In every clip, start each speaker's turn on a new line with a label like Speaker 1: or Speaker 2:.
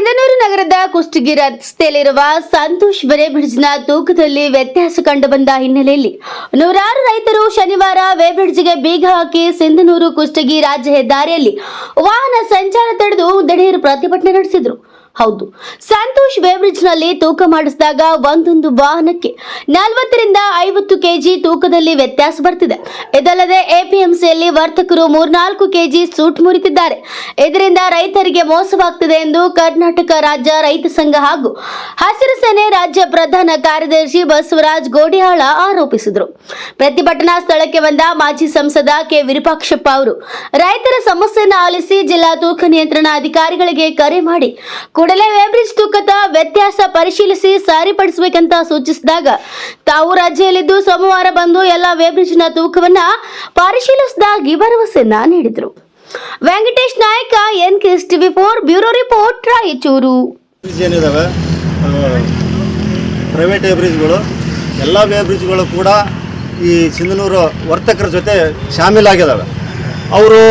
Speaker 1: ಸಿಂಧನೂರು ನಗರದ ಕುಷ್ಟಗಿ ರಸ್ತೆಯಲ್ಲಿರುವ ಸಂತೋಷ್ ಬರೆ ಬ್ರಿಡ್ಜ್ನ ತೂಕದಲ್ಲಿ ವ್ಯತ್ಯಾಸ ಕಂಡುಬಂದ ಹಿನ್ನೆಲೆಯಲ್ಲಿ ನೂರಾರು ರೈತರು ಶನಿವಾರ ವೇಬ್ರಿಡ್ಜ್ಗೆ ಬೀಗ ಹಾಕಿ ಸಿಂಧನೂರು ಕುಷ್ಟಗಿ ರಾಜ್ಯ ಹೆದ್ದಾರಿಯಲ್ಲಿ ವಾಹನ ಸಂಚಾರ ತಡೆದು ದಿಢೀರ್ ಪ್ರತಿಭಟನೆ ನಡೆಸಿದರು. ಹೌದು. ಸಂತೋಷ್ ವೇಬ್ರಿಡ್ಜ್ನಲ್ಲಿ ತೂಕ ಮಾಡಿಸಿದಾಗ ಒಂದೊಂದು ವಾಹನಕ್ಕೆ ನಲವತ್ತರಿಂದ ಐವತ್ತು ಕೆಜಿ ತೂಕದಲ್ಲಿ ವ್ಯತ್ಯಾಸ ಬರ್ತಿದೆ. ಇದಲ್ಲದೆ ಎಪಿಎಂಸಿಯಲ್ಲಿ ವರ್ತಕರು ಮೂರ್ನಾಲ್ಕು ಕೆಜಿ ಸೂಟ್ ಮುರಿತಿದ್ದಾರೆ. ಇದರಿಂದ ರೈತರಿಗೆ ಮೋಸವಾಗ್ತಿದೆ ಎಂದು ಕರ್ನಾಟಕ ರಾಜ್ಯ ರೈತ ಸಂಘ ಹಾಗೂ ಹಸಿರು ಸೇನೆ ರಾಜ್ಯ ಪ್ರಧಾನ ಕಾರ್ಯದರ್ಶಿ ಬಸವರಾಜ್ ಗೋಡಿಹಾಳ ಆರೋಪಿಸಿದರು. ಪ್ರತಿಭಟನಾ ಸ್ಥಳಕ್ಕೆ ಬಂದ ಮಾಜಿ ಸಂಸದ ಕೆ. ವಿರೂಪಾಕ್ಷಪ್ಪ ಅವರು ರೈತರ ಸಮಸ್ಯೆಯನ್ನು ಆಲಿಸಿ ಜಿಲ್ಲಾ ತೂಕ ನಿಯಂತ್ರಣ ಅಧಿಕಾರಿಗಳಿಗೆ ಕರೆ ಮಾಡಿ ಕೂಡಲೇ ವೇಬ್ರಿಜ್ ತೂಕದ ವ್ಯತ್ಯಾಸ ಪರಿಶೀಲಿಸಿ ಸರಿಪಡಿಸಬೇಕಂತ ಸೂಚಿಸಿದಾಗ, ತಾವು ರಾಜ್ಯದಲ್ಲಿದ್ದು ಸೋಮವಾರ ಬಂದು ಎಲ್ಲ ವೇಬ್ರಿಡ್ಜ್ನ ತೂಕವನ್ನ ಪರಿಶೀಲಿಸಿದಾಗಿ ಭರವಸೆಯನ್ನ ನೀಡಿದರು. Venkatesh Nayak N K TV four bureau report, Raichur.
Speaker 2: Private ವೇಬ್ರಿಜ್ಗಳು ಎಲ್ಲ ವೇಬ್ರಿಜ್ಗಳು ಕೂಡ ಈ ಸಿಂಧನೂರು ವರ್ತಕರ ಜೊತೆ ಶಾಮೀಲಾಗಿದ್ದಾವೆ ಅವರು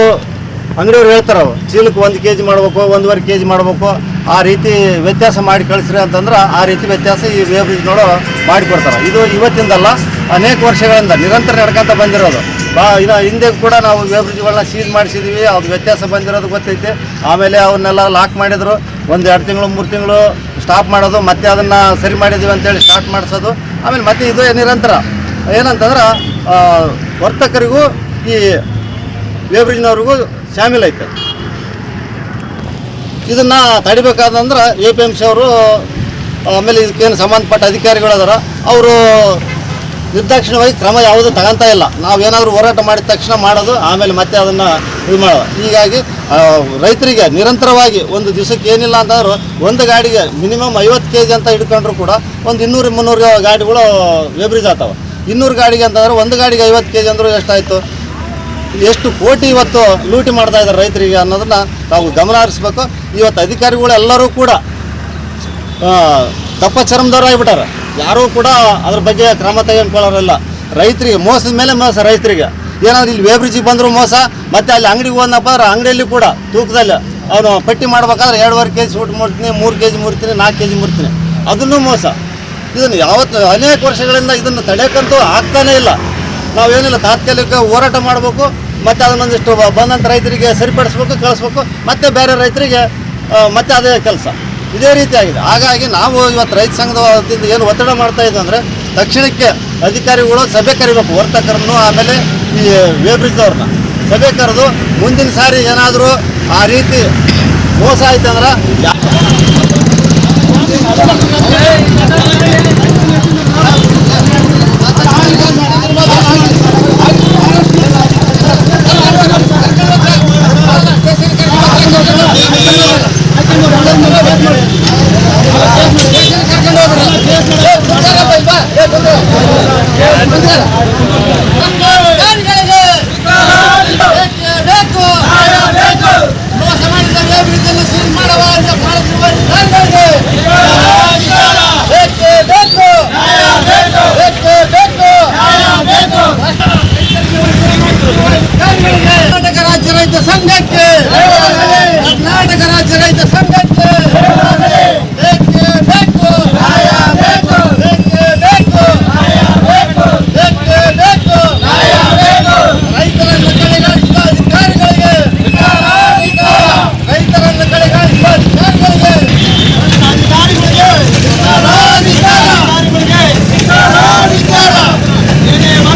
Speaker 2: ಅಂಗಡಿಯವ್ರು ಹೇಳ್ತಾರೆ ಅವ್ರು ಚೀಲಕ್ಕೆ ಒಂದು ಕೆ ಜಿ ಮಾಡ್ಬೇಕು, ಒಂದೂವರೆ ಕೆ ಜಿ ಮಾಡ್ಬೇಕು, ಆ ರೀತಿ ವ್ಯತ್ಯಾಸ ಮಾಡಿ ಕಳಿಸ್ರಿ ಅಂತಂದ್ರೆ ಆ ರೀತಿ ವ್ಯತ್ಯಾಸ ಈ ವೇಬ್ರಿಜ್ ಬ್ರಿಡ್ಜ್ನೋಡು ಮಾಡಿಕೊಡ್ತಾರೆ ಇದು ಇವತ್ತಿಂದಲ್ಲ ಅನೇಕ ವರ್ಷಗಳಿಂದ ನಿರಂತರ ನಡ್ಕೊಂತ ಬಂದಿರೋದು. ಬಾ, ಇದು ಹಿಂದೆ ಕೂಡ ನಾವು ವೇಬ್ರಿಜ್ಗಳನ್ನ ಸೀಸ್ ಮಾಡಿಸಿದ್ವಿ, ಅದು ವ್ಯತ್ಯಾಸ ಬಂದಿರೋದು ಗೊತ್ತೈತೆ. ಆಮೇಲೆ ಅವನ್ನೆಲ್ಲ ಲಾಕ್ ಮಾಡಿದ್ರು, ಒಂದು ಎರಡು ತಿಂಗಳು, ಮೂರು ತಿಂಗಳು ಸ್ಟಾಪ್ ಮಾಡೋದು, ಮತ್ತೆ ಅದನ್ನು ಸರಿ ಮಾಡಿದ್ದೀವಿ ಅಂತೇಳಿ ಸ್ಟಾರ್ಟ್ ಮಾಡಿಸೋದು. ಆಮೇಲೆ ಮತ್ತೆ ಇದು ನಿರಂತರ? ಏನಂತಂದ್ರೆ ವರ್ತಕರಿಗೂ ಈ ವೇಬ್ರಿಜ್ನವ್ರಿಗೂ ಐತೆ. ಇದನ್ನು ತಡಿಬೇಕಾದಂದ್ರೆ ಎ ಪಿ ಎಂ ಸಿ ಅವರು ಆಮೇಲೆ ಇದಕ್ಕೇನು ಸಂಬಂಧಪಟ್ಟ ಅಧಿಕಾರಿಗಳು ಅವರು ನಿರ್ದಾಕ್ಷಿಣ್ಯವಾಗಿ ಕ್ರಮ ಯಾವುದೂ ತಗೊಂತ ಇಲ್ಲ. ನಾವೇನಾದರೂ ಹೋರಾಟ ಮಾಡಿದ ತಕ್ಷಣ ಮಾಡೋದು, ಆಮೇಲೆ ಮತ್ತೆ ಅದನ್ನು ಇದು ಮಾಡೋದು. ಹೀಗಾಗಿ ರೈತರಿಗೆ ನಿರಂತರವಾಗಿ ಒಂದು ದಿವಸಕ್ಕೆ ಏನಿಲ್ಲ ಅಂತಂದ್ರೆ ಒಂದು ಗಾಡಿಗೆ ಮಿನಿಮಮ್ ಐವತ್ತು ಕೆ ಜಿ ಅಂತ ಹಿಡ್ಕೊಂಡ್ರು ಕೂಡ ಒಂದು ಇನ್ನೂರು, ಮುನ್ನೂರು ಗಾಡಿಗಳು ವೇಬ್ರಿಜ್ ಆಗ್ತಾವೆ. ಇನ್ನೂರು ಗಾಡಿಗೆ ಅಂತಂದ್ರೆ ಒಂದು ಗಾಡಿಗೆ ಐವತ್ತು ಕೆ ಜಿ ಅಂದರೂ ಎಷ್ಟಾಯಿತು? ಎಷ್ಟು ಕೋಟಿ ಇವತ್ತು ಲೂಟಿ ಮಾಡ್ತಾ ಇದ್ದಾರೆ ರೈತರಿಗೆ ಅನ್ನೋದನ್ನ ನಾವು ಗಮನ ಹರಿಸ್ಬೇಕು. ಇವತ್ತು ಅಧಿಕಾರಿಗಳು ಎಲ್ಲರೂ ಕೂಡ ತಪ್ಪ ಚರ್ಮದವ್ರು ಆಗಿಬಿಟ್ಟಾರೆ. ಯಾರೂ ಕೂಡ ಅದ್ರ ಬಗ್ಗೆ ಕ್ರಮ ತೆಗೆದುಕೊಳ್ಳೋರಲ್ಲ. ರೈತರಿಗೆ ಮೋಸದ ಮೇಲೆ ಮೋಸ ರೈತರಿಗೆ. ಏನಾದ್ರು ಇಲ್ಲಿ ವೇಬ್ರಿಜಿಗೆ ಬಂದರೂ ಮೋಸ, ಮತ್ತೆ ಅಲ್ಲಿ ಅಂಗಡಿಗೆ ಹೋದ್ನಪ್ಪ ಅಂದ್ರೆ ಅಂಗಡಿಯಲ್ಲಿ ಕೂಡ ತೂಕದಲ್ಲಿ ಅವನು ಪಟ್ಟಿ ಮಾಡ್ಬೇಕಾದ್ರೆ ಎರಡುವರೆ ಕೆ ಜಿ ಸೂಟ್ ಮುರ್ತೀನಿ ಮೂರು ಕೆ ಜಿ ಮುರ್ತೀನಿ ನಾಲ್ಕು ಕೆ ಜಿ ಮುರ್ತೀನಿ ಅದನ್ನು ಮೋಸ. ಇದನ್ನು ಯಾವತ್ತು ಅನೇಕ ವರ್ಷಗಳಿಂದ ಇದನ್ನು ತಡೆಯಕ್ಕಂತೂ ಆಗ್ತಾನೇ ಇಲ್ಲ. ನಾವೇನಿಲ್ಲ, ತಾತ್ಕಾಲಿಕ ಹೋರಾಟ ಮಾಡಬೇಕು, ಮತ್ತು ಅದನ್ನೊಂದಿಷ್ಟು ಬಂದಂಥ ರೈತರಿಗೆ ಸರಿಪಡಿಸ್ಬೇಕು, ಕಳಿಸ್ಬೇಕು, ಮತ್ತು ಬೇರೆ ರೈತರಿಗೆ ಮತ್ತೆ ಅದೇ ಕೆಲಸ. ಇದೇ ರೀತಿಯಾಗಿದೆ ಹಾಗಾಗಿ ನಾವು ಇವತ್ತು ರೈತ ಸಂಘದ ವತಿಯಿಂದ ಏನು ಒತ್ತಡ ಮಾಡ್ತಾ ಇದ್ದೀವಿ ಅಂದರೆ, ತಕ್ಷಣಕ್ಕೆ ಅಧಿಕಾರಿಗಳು ಸಭೆ ಕರಿಬೇಕು. ವರ್ತಕರನ್ನು ಆಮೇಲೆ ಈ ವೇಬ್ರಿಜ್ ಅವ್ರನ್ನ. ಸಭೆ ಕರೆದು ಮುಂದಿನ ಸಾರಿ ಏನಾದರೂ ಆ ರೀತಿ ಮೋಸ ಆಯ್ತು ಅಂದ್ರೆ
Speaker 3: ಬೇಕು ಮೋಸ